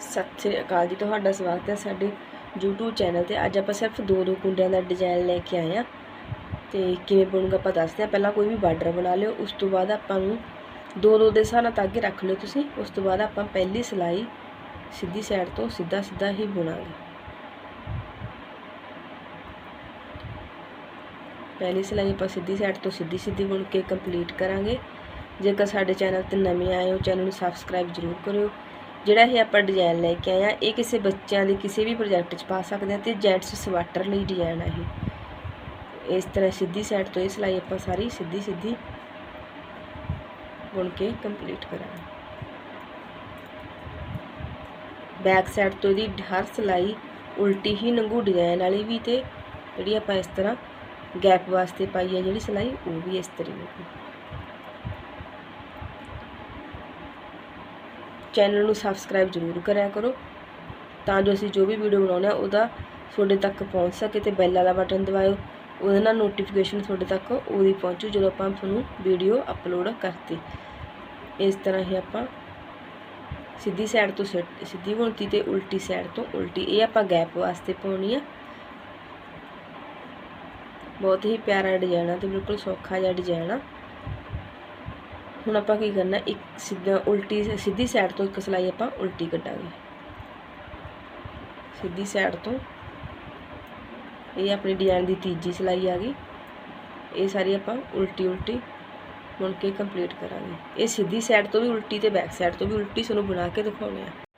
ਸਤਿ ਸ੍ਰੀ ਅਕਾਲ ਜੀ, ਤੁਹਾਡਾ ਸਵਾਗਤ ਹੈ ਸਾਡੇ YouTube ਚੈਨਲ ਤੇ। ਅੱਜ ਆਪਾਂ ਸਿਰਫ ਦੋ ਦੋ ਕੁੰਡਿਆਂ ਦਾ ਡਿਜ਼ਾਈਨ ਲੈ ਕੇ ਆਏ ਆ ਤੇ ਕਿਵੇਂ ਬਣੂਗਾ ਆਪਾਂ ਦੱਸਦੇ ਆ ਪਹਿਲਾਂ ਕੋਈ ਵੀ ਬਾਰਡਰ ਬਣਾ ਲਿਓ, ਉਸ ਤੋਂ ਬਾਅਦ ਆਪਾਂ ਨੂੰ ਦੋ ਦੋ ਦੇ ਹਿਸਾਬ ਨਾਲ ਤਾਗੇ ਰੱਖ ਲਿਓ ਤੁਸੀਂ। ਉਸ ਤੋਂ ਬਾਅਦ ਆਪਾਂ ਪਹਿਲੀ ਸਿਲਾਈ ਸਿੱਧੀ ਸਾਈਡ ਤੋਂ ਸਿੱਧਾ ਸਿੱਧਾ ਹੀ ਬੁਣਾਂਗੇ। ਪਹਿਲੀ ਸਿਲਾਈ ਆਪਾਂ ਸਿੱਧੀ ਸਾਈਡ ਤੋਂ ਸਿੱਧੀ ਸਿੱਧੀ ਬੁਣ ਕੇ ਕੰਪਲੀਟ ਕਰਾਂਗੇ। ਜੇਕਰ ਸਾਡੇ ਚੈਨਲ ਤੇ ਨਵੇਂ ਆਏ ਹੋ, ਚੈਨਲ ਨੂੰ ਸਬਸਕ੍ਰਾਈਬ ਜ਼ਰੂਰ ਕਰਿਓ। ਜਿਹੜਾ ਇਹ ਆਪਾਂ ਡਿਜ਼ਾਈਨ ਲੈ ਕੇ ਆਏ ਆ, ਇਹ ਕਿਸੇ ਬੱਚਿਆਂ ਦੇ ਕਿਸੇ ਵੀ ਪ੍ਰੋਜੈਕਟ 'ਚ ਪਾ ਸਕਦੇ ਆ ਤੇ ਜੈਂਟਸ ਸਵੈਟਰ ਲਈ ਡਿਜ਼ਾਈਨ ਆ ਇਹ। ਇਸ ਤਰ੍ਹਾਂ ਸਿੱਧੀ ਸਾਈਡ ਤੋਂ ਇਹ ਸਿਲਾਈ ਆਪਾਂ ਸਾਰੀ ਸਿੱਧੀ ਸਿੱਧੀ ਬੁਣ ਕੇ ਕੰਪਲੀਟ ਕਰਾਂਗੇ। ਬੈਕ ਸਾਈਡ ਤੋਂ ਇਹਦੀ ਹਰ ਸਿਲਾਈ ਉਲਟੀ ਹੀ ਨੰਗੂ ਡਿਜ਼ਾਈਨ ਵਾਲੀ ਵੀ ਤੇ ਜਿਹੜੀ ਆਪਾਂ ਇਸ ਤਰ੍ਹਾਂ ਗੈਪ ਵਾਸਤੇ ਪਾਈ ਹੈ ਜਿਹੜੀ ਸਿਲਾਈ, ਉਹ ਵੀ ਇਸ ਤਰ੍ਹਾਂ ਹੋਊਗੀ ਚੈਨਲ ਨੂੰ ਸਬਸਕ੍ਰਾਈਬ ਜ਼ਰੂਰ ਕਰਿਆ ਕਰੋ ਤਾਂ ਜੋ ਅਸੀਂ ਜੋ ਵੀ ਵੀਡੀਓ ਬਣਾਉਂਦੇ ਆ ਉਹਦਾ ਤੁਹਾਡੇ ਤੱਕ ਪਹੁੰਚ ਸਕੇ ਤੇ ਬੈਲ ਵਾਲਾ ਬਟਨ ਦਬਾਇਓ। ਉਹਦੇ ਨਾਲ ਨੋਟੀਫਿਕੇਸ਼ਨ ਤੁਹਾਡੇ ਤੱਕ ਉਹਦੀ ਪਹੁੰਚੂ ਜਦੋਂ ਆਪਾਂ ਤੁਹਾਨੂੰ ਵੀਡੀਓ ਅਪਲੋਡ ਕਰਤੀ। ਇਸ ਤਰ੍ਹਾਂ ਹੀ ਆਪਾਂ ਸਿੱਧੀ ਸਾਈਡ ਤੋਂ ਸਿ- ਸਿੱਧੀ ਬੁਣਤੀ ਤੇ ਉਲਟੀ ਸਾਈਡ ਤੋਂ ਉਲਟੀ, ਇਹ ਆਪਾਂ ਗੈਪ ਵਾਸਤੇ ਪਾਉਣੀ ਆ। ਬਹੁਤ ਹੀ ਪਿਆਰਾ ਡਿਜ਼ਾਈਨ ਆ ਤੇ ਬਿਲਕੁਲ ਸੌਖਾ ਜਿਹਾ ਡਿਜ਼ਾਈਨ ਆ। ਹੁਣ ਆਪਾਂ ਕੀ ਕਰਨਾ, ਇੱਕ ਸਿੱਧਾ ਉਲਟੀ ਸਿੱਧੀ ਸਾਈਡ ਤੋਂ ਇੱਕ ਸਿਲਾਈ ਆਪਾਂ ਉਲਟੀ ਕੱਢਾਂਗੇ। ਸਿੱਧੀ ਸਾਈਡ ਤੋਂ ਇਹ ਆਪਣੀ ਡਿਜ਼ਾਈਨ ਦੀ ਤੀਜੀ ਸਿਲਾਈ ਆ ਗਈ। ਇਹ ਸਾਰੀ ਆਪਾਂ ਉਲਟੀ ਉਲਟੀ ਮੁੜ ਕੇ ਕੰਪਲੀਟ ਕਰਾਂਗੇ। ਇਹ ਸਿੱਧੀ ਸਾਈਡ ਤੋਂ ਵੀ ਉਲਟੀ ਤੇ ਬੈਕ ਸਾਈਡ ਤੋਂ ਵੀ ਉਲਟੀ ਸਾਨੂੰ ਬਣਾ ਕੇ ਦਿਖਾਉਣੇ ਆ।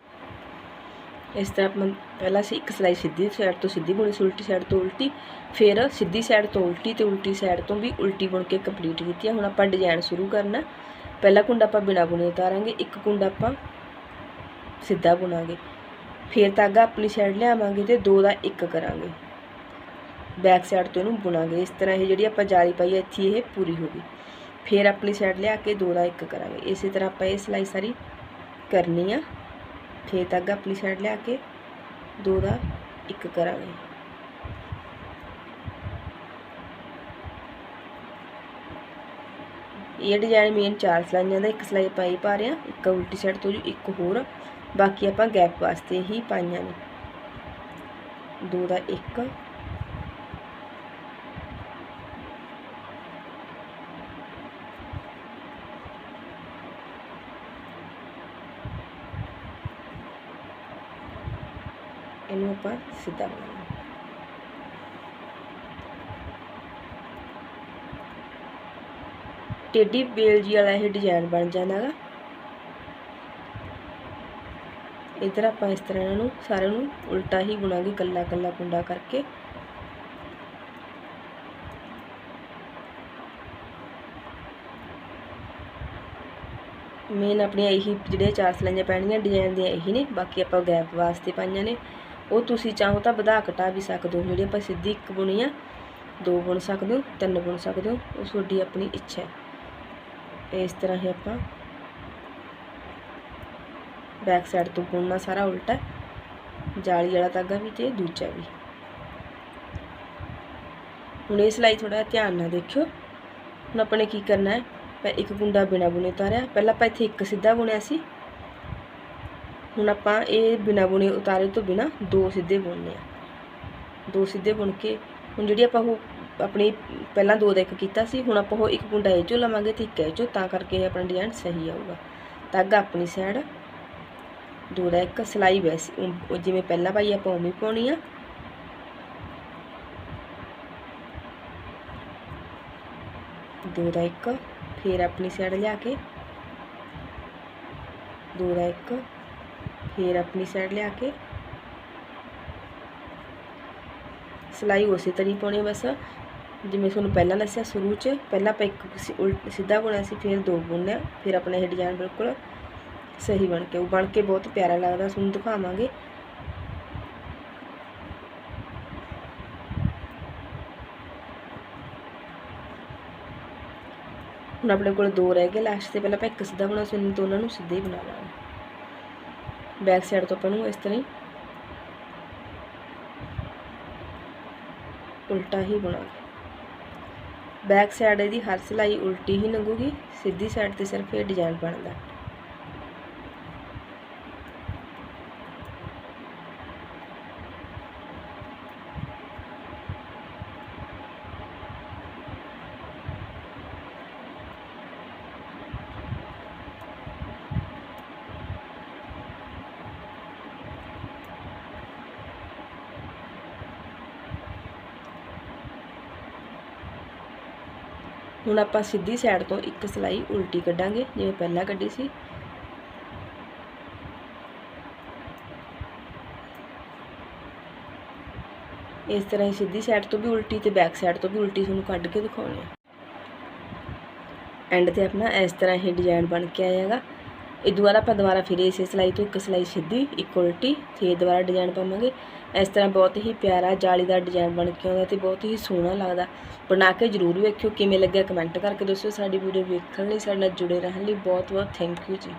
ਇਸ ਤਰ੍ਹਾਂ ਆਪਾਂ ਪਹਿਲਾਂ ਅਸੀਂ ਇੱਕ ਸਿਲਾਈ ਸਿੱਧੀ ਸਾਈਡ ਤੋਂ ਸਿੱਧੀ ਬੁਣੀ ਸੀ, ਉਲਟੀ ਸਾਈਡ ਤੋਂ ਉਲਟੀ, ਫਿਰ ਸਿੱਧੀ ਸਾਈਡ ਤੋਂ ਉਲਟੀ ਤੇ ਉਲਟੀ ਸਾਈਡ ਤੋਂ ਵੀ ਉਲਟੀ ਬੁਣ ਕੇ ਕੰਪਲੀਟ ਕੀਤੀ ਆ। ਹੁਣ ਆਪਾਂ ਡਿਜ਼ਾਈਨ ਸ਼ੁਰੂ ਕਰਨਾ ਪਹਿਲਾ ਕੁੰਡਾ ਆਪਾਂ ਬਿਨਾ ਬੁਣੇ ਉਤਾਰਾਂਗੇ, ਇੱਕ ਕੁੰਡਾ ਆਪਾਂ ਸਿੱਧਾ ਬੁਣਾਂਗੇ। ਫਿਰ ਧਾਗਾ ਆਪਣੀ ਸਾਈਡ ਲਿਆਵਾਂਗੇ ਤੇ ਦੋ ਦਾ ਇੱਕ ਕਰਾਂਗੇ। ਬੈਕ ਸਾਈਡ ਤੋਂ ਇਹਨੂੰ ਬੁਣਾਂਗੇ। ਇਸ ਤਰ੍ਹਾਂ ਇਹ ਜਿਹੜੀ ਆਪਾਂ ਜਾਲੀ ਪਾਈ ਹੈ ਇੱਥੇ ਇਹ ਪੂਰੀ ਹੋ ਗਈ। ਫਿਰ ਆਪਣੀ ਸਾਈਡ ਲਿਆ ਕੇ ਦੋ ਦਾ ਇੱਕ ਕਰਾਂਗੇ। ਇਸੇ ਤਰ੍ਹਾਂ ਆਪਾਂ ਇਹ ਸਿਲਾਈ ਸਾਰੀ ਕਰਨੀ ਆ। ਫਿਰ ਧਾਗਾ ਆਪਣੀ ਸਾਈਡ ਲਿਆ ਕੇ ਦੋ ਦਾ ਇੱਕ ਕਰਾਂਗੇ। ਇਹ ਡਿਜ਼ਾਈਨ ਮੇਨ ਚਾਰ ਸਲਾਈਆਂ ਦਾ ਇੱਕ ਸਲਾਈ ਪਾਈ ਪਾ ਰਹੇ ਇੱਕ ਉਲਟੀ ਸਾਈਡ ਤੋਂ ਇੱਕ ਹੋਰ, ਬਾਕੀ ਆਪਾਂ ਗੈਪ ਵਾਸਤੇ ਹੀ ਪਾਈਆਂ ਨੇ। ਦੋ ਦਾ ਇੱਕ ਇਹਨੂੰ ਆਪਾਂ ਸਿੱਧਾ ਬਣਾਉਣਾ। ਟੇਡੀ ਬੇਲ ਜੀ ਵਾਲਾ ਇਹ ਡਿਜ਼ਾਈਨ ਬਣ ਜਾਂਦਾ ਹੈਗਾ ਇਧਰ ਆਪਾਂ ਇਸ ਤਰ੍ਹਾਂ ਇਹਨਾਂ ਨੂੰ ਸਾਰਿਆਂ ਨੂੰ ਉਲਟਾ ਹੀ ਬੁਣਾਂਗੇ ਕੱਲਾ ਕੱਲਾ ਕੁੰਡਾ ਕਰਕੇ। ਮੇਨ ਆਪਣੀਆਂ ਇਹੀ ਜਿਹੜੇ ਚਾਰ ਸਲਾਈਆਂ ਪੈਣੀਆਂ ਡਿਜ਼ਾਈਨ ਦੀਆਂ ਇਹੀ ਨੇ, ਬਾਕੀ ਆਪਾਂ ਗੈਪ ਵਾਸਤੇ ਪਾਈਆਂ ਨੇ। ਉਹ ਤੁਸੀਂ ਚਾਹੋ ਤਾਂ ਵਧਾ ਘਟਾ ਵੀ ਸਕਦੇ ਹੋ। ਜਿਹੜੀ ਆਪਾਂ ਸਿੱਧੀ ਇੱਕ ਬੁਣੀ ਆ, ਦੋ ਬੁਣ ਸਕਦੇ ਹੋ, ਤਿੰਨ ਬੁਣ ਸਕਦੇ ਹੋ, ਉਹ ਤੁਹਾਡੀ ਆਪਣੀ ਇੱਛਾ ਹੈ। ਇਸ ਤਰ੍ਹਾਂ ਹੀ ਆਪਾਂ ਬੈਕ ਸਾਈਡ ਤੋਂ ਬੁਣਨਾ ਸਾਰਾ ਉਲਟਾ ਜਾਲੀ ਵਾਲਾ ਧਾਗਾ ਵੀ ਤੇ ਦੂਜਾ ਵੀ। ਹੁਣ ਇਹ ਸਿਲਾਈ ਥੋੜਾ ਧਿਆਨ ਨਾਲ ਦੇਖਿਓ। ਹੁਣ ਆਪਾਂ ਨੇ ਕੀ ਕਰਨਾ ਹੈ? ਮੈਂ ਇੱਕ ਕੁੰਡਾ ਬਿਨਾ ਬੁਣੇ ਉਤਾਰਿਆ। ਪਹਿਲਾਂ ਆਪਾਂ ਇੱਥੇ ਇੱਕ ਸਿੱਧਾ ਬੁਣਿਆ ਸੀ। ਹੁਣ ਆਪਾਂ ਇਹ ਬਿਨਾ ਬੁਣੇ ਉਤਾਰੇ ਤੋਂ ਬਿਨਾ ਦੋ ਸਿੱਧੇ ਬੁਣਨੇ ਆ। ਦੋ ਸਿੱਧੇ ਬੁਣ ਕੇ ਹੁਣ ਜਿਹੜੀ ਆਪਾਂ ਉਹ ਆਪਣੀ ਪਹਿਲਾਂ ਦੋ ਦਾ ਇੱਕ ਕੀਤਾ ਸੀ, ਹੁਣ ਆਪਾਂ ਉਹ ਇੱਕ ਕੁੰਡਾ ਇਹ ਚੋਂ ਲਵਾਂਗੇ ਤੇ ਇੱਕ ਇਹ ਚੋਂ, ਤਾਂ ਕਰਕੇ ਇਹ ਆਪਣਾ ਡਿਜ਼ਾਈਨ ਸਹੀ ਆਊਗਾ। ਧਾਗਾ ਆਪਣੀ ਸਾਈਡ ਦੋ ਦਾ ਇੱਕ ਸਿਲਾਈ ਵੈਸੇ ਜਿਵੇਂ ਪਹਿਲਾਂ ਭਾਈ ਆਪਾਂ ਉਵੇਂ ਪਾਉਣੀ ਆ। ਦੋ ਦਾ ਇੱਕ, ਫਿਰ ਆਪਣੀ ਸਾਈਡ ਲਿਆ ਕੇ, ਦੋ ਦਾ ਇੱਕ ਫਿਰ ਆਪਣੀ ਸਾਈਡ ਲਿਆ ਕੇ। ਸਿਲਾਈ ਉਸੇ ਤਰੀ ਪਾਉਣੀ ਬਸ। ਜਿਵੇਂ ਤੁਹਾਨੂੰ ਪਹਿਲਾਂ ਦੱਸਿਆ ਸ਼ੁਰੂ 'ਚ, ਪਹਿਲਾਂ ਆਪਾਂ ਇੱਕ ਸਿ- ਉਲਟ ਸਿੱਧਾ ਬੁਣਿਆ ਸੀ, ਫਿਰ ਦੋ ਬੁਣਿਆ, ਫਿਰ ਆਪਣਾ ਇਹ ਡਿਜ਼ਾਈਨ ਬਿਲਕੁਲ ਸਹੀ ਬਣ ਕੇ, ਉਹ ਬਣ ਕੇ ਬਹੁਤ ਪਿਆਰਾ ਲੱਗਦਾ, ਤੁਹਾਨੂੰ ਦਿਖਾਵਾਂਗੇ। ਹੁਣ ਆਪਣੇ ਕੋਲ ਦੋ ਰਹਿ ਗਏ ਲਾਸਟ ਤੇ ਪਹਿਲਾਂ ਆਪਾਂ ਇੱਕ ਸਿੱਧਾ ਬਣਾ ਸੀ ਉਹਨਾਂ ਦੋਨਾਂ ਨੂੰ ਸਿੱਧੇ ਹੀ ਬਣਾ ਲਾਂਗੇ। ਬੈਕ ਸਾਈਡ ਤੋਂ ਆਪਾਂ ਨੂੰ ਇਸ ਤਰ੍ਹਾਂ ਹੀ ਉਲਟਾ ਹੀ ਬਣਾਂਗੇ ਬੈਕ ਸਾਈਡ ਇਹਦੀ ਹਰ ਸਿਲਾਈ ਉਲਟੀ ਹੀ ਲੰਘੂਗੀ ਸਿੱਧੀ ਸਾਈਡ ਤੇ ਸਿਰਫ ਇਹ ਡਿਜ਼ਾਈਨ ਬਣਦਾ। ਹੁਣ ਆਪਾਂ ਸਿੱਧੀ ਸਾਈਡ ਤੋਂ ਇੱਕ ਸਲਾਈ ਉਲਟੀ ਕੱਢਾਂਗੇ, ਜਿਵੇਂ ਪਹਿਲਾਂ ਕੱਢੀ ਸੀ। ਇਸ ਤਰ੍ਹਾਂ ਹੀ ਸਿੱਧੀ ਸਾਈਡ ਤੋਂ ਵੀ ਉਲਟੀ ਤੇ ਬੈਕ ਸਾਈਡ ਤੋਂ ਵੀ ਉਲਟੀ ਤੁਹਾਨੂੰ ਕੱਢ ਕੇ ਦਿਖਾਉਣੀ ਹੈ ਐਂਡ ਤੇ ਆਪਣਾ ਇਸ ਤਰ੍ਹਾਂ ਹੀ ਡਿਜ਼ਾਈਨ ਬਣ ਕੇ ਆਏਗਾ ਇਹ ਦੁਬਾਰਾ ਆਪਾਂ ਦੁਬਾਰਾ ਫਿਰ ਇਸੇ ਸਲਾਈ ਤੋਂ ਇੱਕ ਸਲਾਈ ਸਿੱਧੀ, ਇੱਕ ਉਲਟੀ, ਫਿਰ ਦੁਬਾਰਾ ਡਿਜ਼ਾਈਨ ਪਾਵਾਂਗੇ। ਇਸ ਤਰ੍ਹਾਂ ਬਹੁਤ ਹੀ ਪਿਆਰਾ ਜਾਲੀਦਾਰ ਡਿਜ਼ਾਈਨ ਬਣ ਕੇ ਆਉਂਦਾ ਤੇ ਬਹੁਤ ਹੀ ਸੋਹਣਾ ਲੱਗਦਾ। ਬਣਾ ਕੇ ਜਰੂਰ ਵੇਖਿਓ, ਕਿਵੇਂ ਲੱਗਿਆ ਕਮੈਂਟ ਕਰਕੇ ਦੱਸਿਓ। ਸਾਡੀ ਵੀਡੀਓ ਵੇਖਣ ਲਈ, ਸਾਡੇ ਨਾਲ ਜੁੜੇ ਰਹਿਣ ਲਈ ਬਹੁਤ ਬਹੁਤ ਥੈਂਕ ਯੂ ਜੀ।